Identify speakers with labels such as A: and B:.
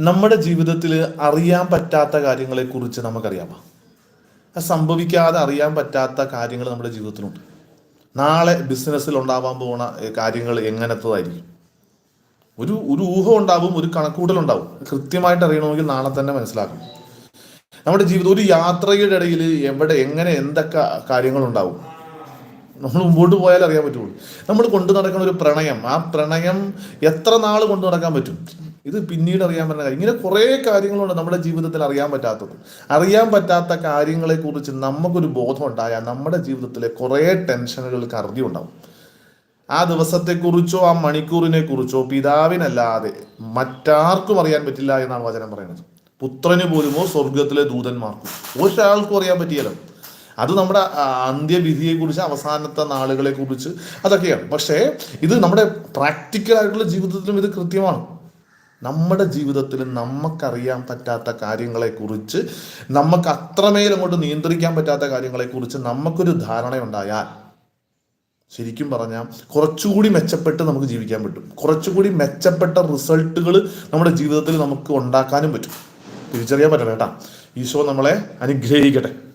A: നമ്മുടെ ജീവിതത്തിൽ അറിയാൻ പറ്റാത്ത കാര്യങ്ങളെ കുറിച്ച് നമുക്കറിയാമോ? അത് സംഭവിക്കാതെ അറിയാൻ പറ്റാത്ത കാര്യങ്ങൾ നമ്മുടെ ജീവിതത്തിലുണ്ട്. നാളെ ബിസിനസ്സിൽ ഉണ്ടാവാൻ പോകുന്ന കാര്യങ്ങൾ എങ്ങനത്തതായിരിക്കും? ഒരു ഒരു ഊഹം ഉണ്ടാവും ഒരു കണക്കൂട്ടൽ ഉണ്ടാവും. കൃത്യമായിട്ട് അറിയണമെങ്കിൽ നാളെ തന്നെ മനസ്സിലാക്കും നമ്മുടെ ജീവിതം ഒരു യാത്രയുടെ ഇടയിൽ എവിടെ എങ്ങനെ എന്തൊക്കെ കാര്യങ്ങളുണ്ടാവും? നമ്മൾ മുമ്പോട്ട് പോയാൽ അറിയാൻ പറ്റുള്ളൂ. നമ്മൾ കൊണ്ടു നടക്കുന്ന ഒരു പ്രണയം ആ പ്രണയം എത്ര നാൾ കൊണ്ടു നടക്കാൻ പറ്റും? ഇത് പിന്നീട് അറിയാൻ പറ്റുന്ന കാര്യം. ഇങ്ങനെ കുറേ കാര്യങ്ങളുണ്ട് നമ്മുടെ ജീവിതത്തിൽ അറിയാൻ പറ്റാത്തത്. അറിയാൻ പറ്റാത്ത കാര്യങ്ങളെ കുറിച്ച് നമുക്കൊരു ബോധം ഉണ്ടായാൽ നമ്മുടെ ജീവിതത്തിലെ കുറേ ടെൻഷനുകൾക്ക് അറുതി ഉണ്ടാവും ആ ദിവസത്തെക്കുറിച്ചോ ആ മണിക്കൂറിനെ കുറിച്ചോ പിതാവിനല്ലാതെ മറ്റാർക്കും അറിയാൻ പറ്റില്ല എന്നാണ് വചനം പറയുന്നത്. പുത്രന് പോലുമോ സ്വർഗത്തിലെ ദൂതന്മാർക്കും. ഒരാൾക്കും അറിയാൻ പറ്റിയല്ലോ. അത് നമ്മുടെ അന്ത്യവിധിയെ അന്ത്യവിധിയെക്കുറിച്ച് അവസാനത്തെ നാളുകളെ കുറിച്ച് അതൊക്കെയാണ്. പക്ഷേ ഇത് നമ്മുടെ പ്രാക്ടിക്കൽ ആയിട്ടുള്ള ജീവിതത്തിലും ഇത് കൃത്യമാണ്. നമ്മുടെ ജീവിതത്തിൽ നമുക്കറിയാൻ പറ്റാത്ത കാര്യങ്ങളെക്കുറിച്ച് നമുക്ക് അത്രമേൽ അങ്ങോട്ട് നിയന്ത്രിക്കാൻ പറ്റാത്ത കാര്യങ്ങളെക്കുറിച്ച് നമുക്കൊരു ധാരണയുണ്ടായാൽ ശരിക്കും പറഞ്ഞാൽ കുറച്ചുകൂടി മെച്ചപ്പെട്ട് നമുക്ക് ജീവിക്കാൻ പറ്റും. കുറച്ചുകൂടി മെച്ചപ്പെട്ട റിസൾട്ടുകൾ നമ്മുടെ ജീവിതത്തിൽ നമുക്ക് ഉണ്ടാക്കാനും പറ്റും. തിരിച്ചറിയാൻ പറ്റണം കേട്ടാ. ഈശോ നമ്മളെ അനുഗ്രഹിക്കട്ടെ.